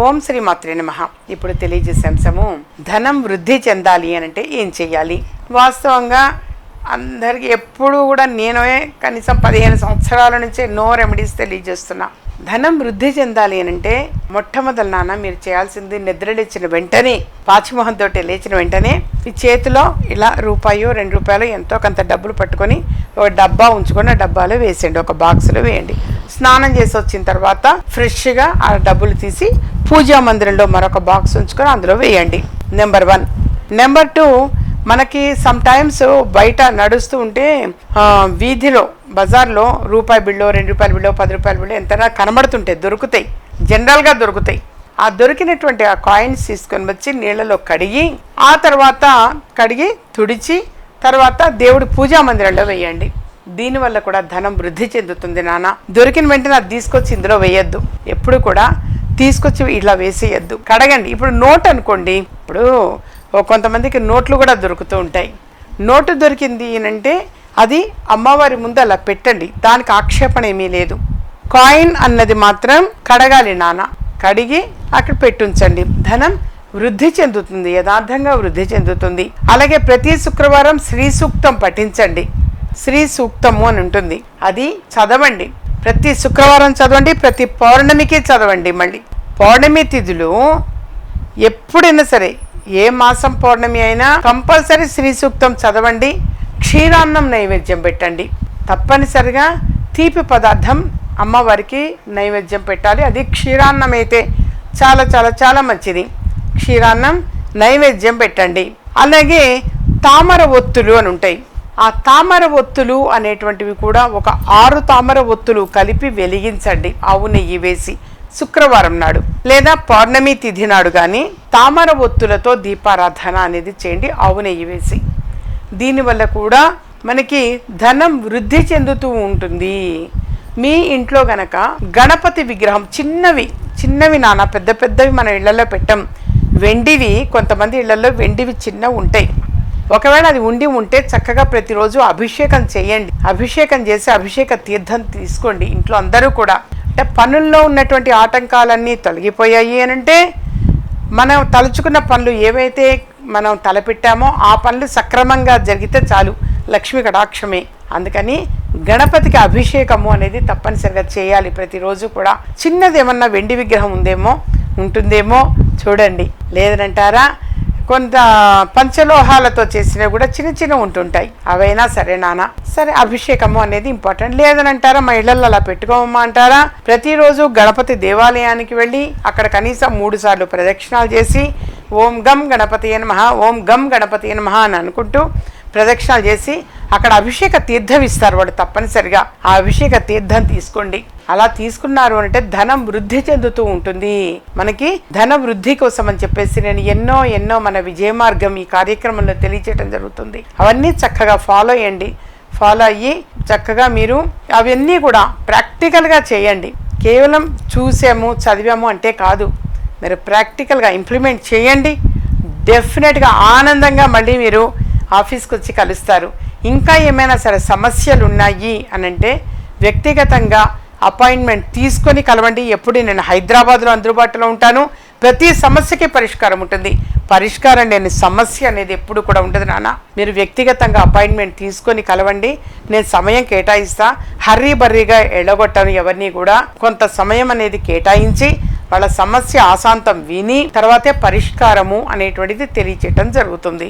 ఓం శ్రీ మాత్రే నమ. ఇప్పుడు తెలియజేసే అంశము ధనం వృద్ధి చెందాలి అని అంటే ఏం చేయాలి వాస్తవంగా అందరికీ ఎప్పుడూ కూడా నేనే కనీసం పదిహేను సంవత్సరాల నుంచి నో రెమెడీస్ తెలియజేస్తున్నా. ధనం వృద్ధి చెందాలి అని అంటే మొట్టమొదటి నాన్న మీరు చేయాల్సింది నిద్ర లేచిన వెంటనే పాచిమోహంతో లేచిన వెంటనే మీ చేతిలో ఇలా రూపాయో రెండు రూపాయలు ఎంతో కొంత డబ్బులు పట్టుకొని ఒక డబ్బా ఉంచుకొని ఆ డబ్బాలో వేసేయండి ఒక బాక్స్లో వేయండి. స్నానం చేసి వచ్చిన తర్వాత ఫ్రెష్గా ఆ డబ్బులు తీసి పూజా మందిరంలో మరొక బాక్స్ ఉంచుకొని అందులో వేయండి. నెంబర్ వన్ నెంబర్ టూ మనకి సమ్ టైమ్స్ బయట నడుస్తూ ఉంటే వీధిలో బజార్లో రూపాయి బిళ్ళో రెండు రూపాయల బిళ్ళో పది రూపాయల బిళ్ళో ఎంతైనా కనబడుతుంటాయి దొరుకుతాయి. జనరల్గా దొరుకుతాయి. ఆ దొరికినటువంటి ఆ కాయిన్స్ తీసుకొని వచ్చి నీళ్ళలో కడిగి ఆ తర్వాత కడిగి తుడిచి తర్వాత దేవుడి పూజా మందిరంలో వేయండి. దీనివల్ల కూడా ధనం వృద్ధి చెందుతుంది నాన్న దొరికిన వెంటనే అది తీసుకొచ్చి ఇందులో వేయద్దు. ఎప్పుడు కూడా తీసుకొచ్చి ఇలా వేసేయద్దు. కడగండి. ఇప్పుడు నోట్ అనుకోండి. ఇప్పుడు ఓ కొంతమందికి నోట్లు కూడా దొరుకుతూ ఉంటాయి. నోటు దొరికింది అంటే అది అమ్మవారి ముందు అలా పెట్టండి. దానికి ఆక్షేపణ ఏమీ లేదు. కాయిన్ అన్నది మాత్రం కడగాలి నాన్న కడిగి అక్కడ పెట్టుంచండి. ధనం వృద్ధి చెందుతుంది యథార్థంగా వృద్ధి చెందుతుంది. అలాగే ప్రతి శుక్రవారం శ్రీ సూక్తం పఠించండి. శ్రీ సూక్తము అని ఉంటుంది. అది చదవండి. ప్రతి శుక్రవారం చదవండి ప్రతి పౌర్ణమికి చదవండి మళ్ళీ. పౌర్ణమి తిథులు ఎప్పుడైనా సరే ఏ మాసం పౌర్ణమి అయినా కంపల్సరీ శ్రీ సూక్తం చదవండి. క్షీరాన్నం నైవేద్యం పెట్టండి. తప్పనిసరిగా తీపి పదార్థం అమ్మవారికి నైవేద్యం పెట్టాలి. అది క్షీరాన్నం అయితే చాలా చాలా చాలా మంచిది. క్షీరాన్నం నైవేద్యం పెట్టండి. అలాగే తామర ఒత్తులు అని ఉంటాయి. ఆ తామర ఒత్తులు అనేటువంటివి కూడా ఒక ఆరు తామర ఒత్తులు కలిపి వెలిగించండి. ఆవు నెయ్యి వేసి శుక్రవారం నాడు లేదా పౌర్ణమి తిథి నాడు కానీ తామర ఒత్తులతో దీపారాధన అనేది చేయండి. ఆవు నెయ్యి వేసి. దీనివల్ల కూడా మనకి ధనం వృద్ధి చెందుతూ ఉంటుంది. మీ ఇంట్లో గనక గణపతి విగ్రహం చిన్నవి చిన్నవి నాన్న పెద్ద పెద్దవి మన ఇళ్ళలో పెట్టం. వెండివి కొంతమంది ఇళ్ళలో వెండివి చిన్న ఉంటాయి. ఒకవేళ అది ఉండి ఉంటే చక్కగా ప్రతిరోజు అభిషేకం చేయండి. అభిషేకం చేసి అభిషేక తీర్థం తీసుకోండి ఇంట్లో అందరూ కూడా. అంటే పనుల్లో ఉన్నటువంటి ఆటంకాలన్నీ తొలగిపోయాయి అని అంటే మనం తలుచుకున్న పనులు ఏవైతే మనం తలపెట్టామో ఆ పనులు సక్రమంగా జరిగితే చాలు. లక్ష్మి కటాక్షమే. అందుకని గణపతికి అభిషేకము అనేది తప్పనిసరిగా చేయాలి ప్రతిరోజు కూడా. చిన్నది ఏమన్నా వెండి విగ్రహం ఉందేమో ఉంటుందేమో చూడండి. లేదనంటారా? కొంత పంచలోహాలతో చేసినవి కూడా చిన్న చిన్న ఉంటుంటాయి. అవైనా సరే నాన్న సరే అభిషేకము అనేది ఇంపార్టెంట్. లేదనంటారా మా ఇళ్ళలో అలా పెట్టుకోమమ్మా అంటారా? ప్రతిరోజు గణపతి దేవాలయానికి వెళ్ళి అక్కడ కనీసం మూడు సార్లు ప్రదక్షిణాలు చేసి ఓం గం గణపతి నమః ఓం గం గణపతి నమః అని అనుకుంటూ ప్రదక్షిణాలు చేసి అక్కడ అభిషేక తీర్థం ఇస్తారు వాడు తప్పనిసరిగా. ఆ అభిషేక తీర్థం తీసుకోండి. అలా తీసుకున్నారు అంటే ధనం వృద్ధి చెందుతూ ఉంటుంది. మనకి ధన వృద్ధి కోసం అని చెప్పేసి నేను ఎన్నో ఎన్నో మన విజయ మార్గం ఈ కార్యక్రమంలో తెలియచేయడం జరుగుతుంది. అవన్నీ చక్కగా ఫాలో అయ్యండి ఫాలో అయ్యి చక్కగా మీరు అవన్నీ కూడా ప్రాక్టికల్గా చేయండి. కేవలం చూసాము చదివాము అంటే కాదు. మీరు ప్రాక్టికల్గా ఇంప్లిమెంట్ చేయండి. డెఫినెట్గా ఆనందంగా మళ్ళీ మీరు ఆఫీస్కి వచ్చి కలుస్తారు. ఇంకా ఏమైనా సరే సమస్యలు ఉన్నాయి అని అంటే వ్యక్తిగతంగా అపాయింట్మెంట్ తీసుకొని కలవండి. ఎప్పుడు నేను హైదరాబాద్లో అందుబాటులో ఉంటాను. ప్రతి సమస్యకి పరిష్కారం ఉంటుంది. పరిష్కారం లేని సమస్య అనేది ఎప్పుడు కూడా ఉంటుంది నాన్న. మీరు వ్యక్తిగతంగా అపాయింట్మెంట్ తీసుకొని కలవండి. నేను సమయం కేటాయిస్తా. హర్రీ బర్రీగా ఎడగొట్టాను ఎవరిని కూడా. కొంత సమయం అనేది కేటాయించి వాళ్ళ సమస్య ఆశాంతం విని తర్వాతే పరిష్కారము అనేటువంటిది తెలియచేయటం జరుగుతుంది.